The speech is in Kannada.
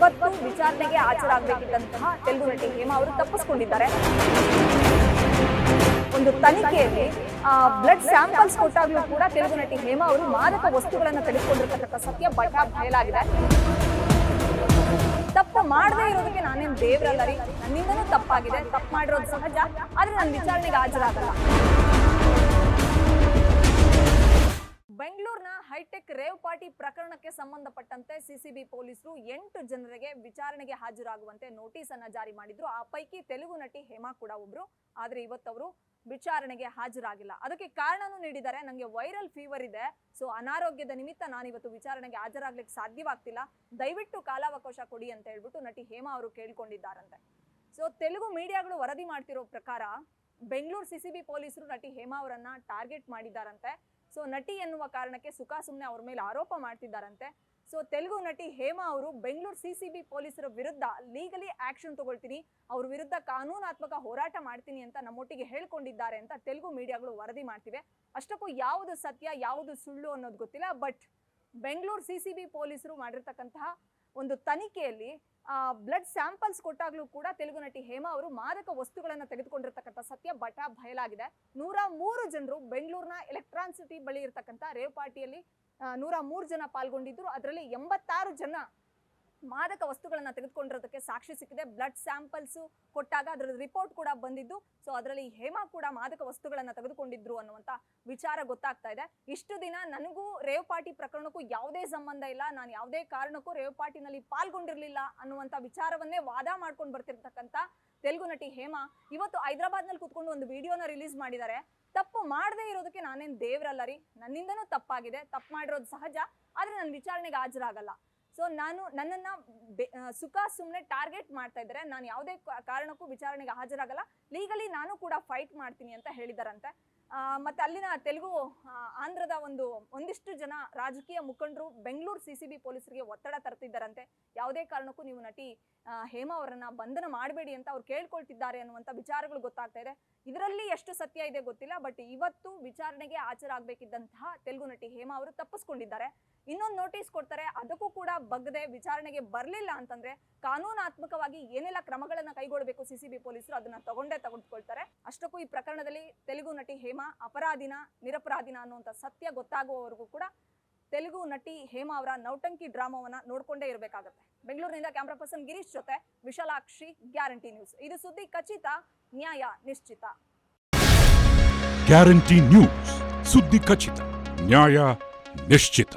ಇವತ್ತು ವಿಚಾರಣೆಗೆ ಹಾಜರಾಗಬೇಕಿದ್ದಂತಹ ತೆಲುಗು ನಟಿ ಹೇಮಾ ಅವರು ತಪ್ಪಿಸ್ಕೊಂಡಿದ್ದಾರೆ. ಒಂದು ತನಿಖೆಯಲ್ಲಿ ಬ್ಲಡ್ ಸ್ಯಾಂಪಲ್ಸ್ ಕೊಟ್ಟಾಗಲೂ ಕೂಡ ತೆಲುಗು ನಟಿ ಹೇಮಾ ಅವರು ಮಾದಕ ವಸ್ತುಗಳನ್ನು ತೆಗೆದುಕೊಂಡಿರ್ತಕ್ಕಂಥ ಸತ್ಯ ಬಟ ಬಯಲಾಗಿದೆ. ತಪ್ಪು ಮಾಡದೇ ಇರೋದಕ್ಕೆ ನಾನೇನು ದೇವ್ರಲ್ಲ ರೀ? ನನ್ನಿಂದನೂ ತಪ್ಪಾಗಿದೆ. ತಪ್ಪು ಮಾಡಿರೋದು ಸಹಜ. ಆದರೆ ನಾನು ವಿಚಾರಣೆಗೆ ಹಾಜರಾಗಲ್ಲ. ಪ್ರಕರಣಕ್ಕೆ ಸಂಬಂಧಪಟ್ಟಂತೆ ಸಿಸಿಬಿ ಪೊಲೀಸರು ಎಂಟು ಜನರಿಗೆ ವಿಚಾರಣೆಗೆ ಹಾಜರಾಗುವಂತೆ ನೋಟಿಸ್ ಅನ್ನ ಜಾರಿ ಮಾಡಿದ್ರು. ಆ ಪೈಕಿ ತೆಲುಗು ನಟಿ ಹೇಮಾ ಕೂಡ ಒಬ್ರು. ಆದ್ರೆ ಇವತ್ತವರು ವಿಚಾರಣೆಗೆ ಹಾಜರಾಗಿಲ್ಲ. ಅದಕ್ಕೆ ಕಾರಣನೂ ನೀಡಿದ್ದಾರೆ. ನನಗೆ ವೈರಲ್ ಫೀವರ್ ಇದೆ. ಸೊ ಅನಾರೋಗ್ಯದ ನಿಮಿತ್ತ ನಾನು ಇವತ್ತು ವಿಚಾರಣೆಗೆ ಹಾಜರಾಗ್ಲಿಕ್ಕೆ ಸಾಧ್ಯವಾಗ್ತಿಲ್ಲ. ದಯವಿಟ್ಟು ಕಾಲಾವಕಾಶ ಕೊಡಿ ಅಂತ ಹೇಳ್ಬಿಟ್ಟು ನಟಿ ಹೇಮಾ ಅವರು ಕೇಳ್ಕೊಂಡಿದ್ದಾರಂತೆ. ಸೊ ತೆಲುಗು ಮೀಡಿಯಾಗಳು ವರದಿ ಮಾಡ್ತಿರೋ ಪ್ರಕಾರ ಬೆಂಗಳೂರು ಸಿಸಿಬಿ ಪೊಲೀಸರು ನಟಿ ಹೇಮಾ ಅವರನ್ನ ಟಾರ್ಗೆಟ್ ಮಾಡಿದ್ದಾರಂತೆ. ಸೊ ನಟಿ ಎನ್ನುವ ಕಾರಣಕ್ಕೆ ಸುಖ ಸುಮ್ಮನೆ ಅವ್ರ ಮೇಲೆ ಆರೋಪ ಮಾಡ್ತಿದ್ದಾರಂತೆ. ಸೊ ತೆಲುಗು ನಟಿ ಹೇಮಾ ಅವರು ಬೆಂಗಳೂರು ಸಿಸಿಬಿ ಪೊಲೀಸರ ವಿರುದ್ಧ ಲೀಗಲಿ ಆಕ್ಷನ್ ತಗೊಳ್ತೀನಿ, ಅವ್ರ ವಿರುದ್ಧ ಕಾನೂನಾತ್ಮಕ ಹೋರಾಟ ಮಾಡ್ತೀನಿ ಅಂತ ನಮ್ಮೊಟ್ಟಿಗೆ ಹೇಳ್ಕೊಂಡಿದ್ದಾರೆ ಅಂತ ತೆಲುಗು ಮೀಡಿಯಾಗಳು ವರದಿ ಮಾಡ್ತಿವೆ. ಅಷ್ಟಕ್ಕೂ ಯಾವುದು ಸತ್ಯ, ಯಾವುದು ಸುಳ್ಳು ಅನ್ನೋದು ಗೊತ್ತಿಲ್ಲ ಬಟ್ ಬೆಂಗಳೂರು ಸಿಸಿಬಿ ಪೊಲೀಸರು ಮಾಡಿರ್ತಕ್ಕಂತಹ ಒಂದು ತನಿಖೆಯಲ್ಲಿ ಬ್ಲಡ್ ಸ್ಯಾಂಪಲ್ಸ್ ಕೊಟ್ಟಾಗ್ಲೂ ಕೂಡ ತೆಲುಗು ನಟಿ ಹೇಮಾ ಅವರು ಮಾದಕ ವಸ್ತುಗಳನ್ನು ತೆಗೆದುಕೊಂಡಿರ್ತಕ್ಕಂಥ ಸತ್ಯ ಬಟ ಬಯಲಾಗಿದೆ. ನೂರ ಮೂರು ಜನರು ಬೆಂಗಳೂರಿನ ಎಲೆಕ್ಟ್ರಾನ್ ಸಿಟಿ ಬಳಿ ಇರತಕ್ಕಂಥ ರೇವ್ ಪಾರ್ಟಿಯಲ್ಲಿ ನೂರ ಮೂರು ಜನ ಪಾಲ್ಗೊಂಡಿದ್ದರು. ಅದರಲ್ಲಿ ಎಂಬತ್ತಾರು ಜನ ಮಾದಕ ವಸ್ತುಗಳನ್ನು ತೆಗೆದುಕೊಂಡಿರೋದಕ್ಕೆ ಸಾಕ್ಷಿ ಸಿಕ್ಕಿದೆ. ಬ್ಲಡ್ ಸ್ಯಾಂಪಲ್ಸ್ ಕೊಟ್ಟಾಗ ಅದರ ರಿಪೋರ್ಟ್ ಕೂಡ ಬಂದಿದ್ದು. ಸೊ ಅದರಲ್ಲಿ ಹೇಮಾ ಕೂಡ ಮಾದಕ ವಸ್ತುಗಳನ್ನು ತೆಗೆದುಕೊಂಡಿದ್ರು ಅನ್ನುವಂತ ವಿಚಾರ ಗೊತ್ತಾಗ್ತಾ ಇದೆ. ಇಷ್ಟು ದಿನ ನನಗೂ ರೇವ್ ಪಾರ್ಟಿ ಪ್ರಕರಣಕ್ಕೂ ಯಾವುದೇ ಸಂಬಂಧ ಇಲ್ಲ. ನಾನು ಯಾವುದೇ ಕಾರಣಕ್ಕೂ ರೇವ್ ಪಾರ್ಟಿನಲ್ಲಿ ಪಾಲ್ಗೊಂಡಿರಲಿಲ್ಲ ಅನ್ನುವಂತ ವಿಚಾರವನ್ನೇ ವಾದ ಮಾಡ್ಕೊಂಡು ಬರ್ತಿರ್ತಕ್ಕಂಥ ತೆಲುಗು ನಟಿ ಹೇಮಾ ಇವತ್ತು ಹೈದರಾಬಾದ್ನಲ್ಲಿ ಕೂತ್ಕೊಂಡು ಒಂದು ವಿಡಿಯೋನ ರಿಲೀಸ್ ಮಾಡಿದ್ದಾರೆ. ತಪ್ಪು ಮಾಡದೇ ಇರೋದಕ್ಕೆ ನಾನೇನ್ ದೇವ್ರಲ್ಲ ರೀ? ನನ್ನಿಂದನೂ ತಪ್ಪಾಗಿದೆ. ತಪ್ಪು ಮಾಡಿರೋದು ಸಹಜ. ಆದ್ರೆ ನಾನು ವಿಚಾರಣೆಗೆ ಹಾಜರಾಗಲ್ಲ. ಸೊ ನಾನು ನನ್ನನ್ನ ಸುಖ ಸುಮ್ಮನೆ ಟಾರ್ಗೆಟ್ ಮಾಡ್ತಾ ಇದ್ದಾರೆ. ನಾನು ಯಾವುದೇ ಕಾರಣಕ್ಕೂ ವಿಚಾರಣೆಗೆ ಹಾಜರಾಗಲ್ಲ. ಲೀಗಲಿ ನಾನು ಕೂಡ ಫೈಟ್ ಮಾಡ್ತೀನಿ ಅಂತ ಹೇಳಿದಾರಂತೆ. ಮತ್ತೆ ಅಲ್ಲಿನ ತೆಲುಗು ಆಂಧ್ರದ ಒಂದು ಒಂದಿಷ್ಟು ಜನ ರಾಜಕೀಯ ಮುಖಂಡರು ಬೆಂಗಳೂರು ಸಿ ಸಿ ಬಿ ಪೊಲೀಸರಿಗೆ ಒತ್ತಡ ತರ್ತಿದ್ದಾರಂತೆ. ಯಾವುದೇ ಕಾರಣಕ್ಕೂ ನೀವು ನಟಿ ಹೇಮಾ ಅವರನ್ನು ಬಂಧನ ಮಾಡಬೇಡಿ ಅಂತ ಅವ್ರು ಕೇಳ್ಕೊಳ್ತಿದ್ದಾರೆ ಅನ್ನುವಂಥ ವಿಚಾರಗಳು ಗೊತ್ತಾಗ್ತಾ ಇದೆ. ಇದರಲ್ಲಿ ಎಷ್ಟು ಸತ್ಯ ಇದೆ ಗೊತ್ತಿಲ್ಲ ಬಟ್ ಇವತ್ತು ವಿಚಾರಣೆಗೆ ಹಾಜರಾಗಬೇಕಿದ್ದಂತಹ ತೆಲುಗು ನಟಿ ಹೇಮಾ ಅವರು ತಪ್ಪಿಸ್ಕೊಂಡಿದ್ದಾರೆ. ಇನ್ನೊಂದು ನೋಟಿಸ್ ಕೊಡ್ತಾರೆ, ಅದಕ್ಕೂ ಕೂಡ ಬಗ್ಗದೆ ವಿಚಾರಣೆಗೆ ಬರಲಿಲ್ಲ ಅಂತಂದ್ರೆ ಕಾನೂನಾತ್ಮಕವಾಗಿ ಏನೆಲ್ಲ ಕ್ರಮಗಳನ್ನ ಕೈಗೊಳ್ಳಬೇಕು ಸಿಸಿಬಿ ಪೊಲೀಸರು ಅದನ್ನ ತಗೊಂಡೇ ತೆಗೆದುಕೊಳ್ತಾರೆ. ಅಷ್ಟಕ್ಕೂ ಈ ಪ್ರಕರಣದಲ್ಲಿ ತೆಲುಗು ನಟಿ ಹೇಮಾ ಅಪರಾಧಿನ, ನಿರಪರಾಧಿನ ಅನ್ನುವಂಥ ಸತ್ಯ ಗೊತ್ತಾಗುವವರೆಗೂ ಕೂಡ ತೆಲುಗು ನಟಿ ಹೇಮಾ ಅವರ ನೌಟಂಕಿ ಡ್ರಾಮಾವನ್ನು ನೋಡ್ಕೊಂಡೇ ಇರಬೇಕಾಗತ್ತೆ. ಬೆಂಗಳೂರಿನಿಂದ ಕ್ಯಾಮ್ರಾ ಪರ್ಸನ್ ಗಿರೀಶ್ ಜೊತೆ ವಿಶಾಲಾಕ್ಷಿ, ಗ್ಯಾರಂಟಿ ನ್ಯೂಸ್. ಇದು ಸುದ್ದಿ ಖಚಿತ, ನ್ಯಾಯ ನಿಶ್ಚಿತ. ಗ್ಯಾರಂಟಿ ನ್ಯೂಸ್, ಸುದ್ದಿ ಖಚಿತ, ನ್ಯಾಯ ನಿಶ್ಚಿತ.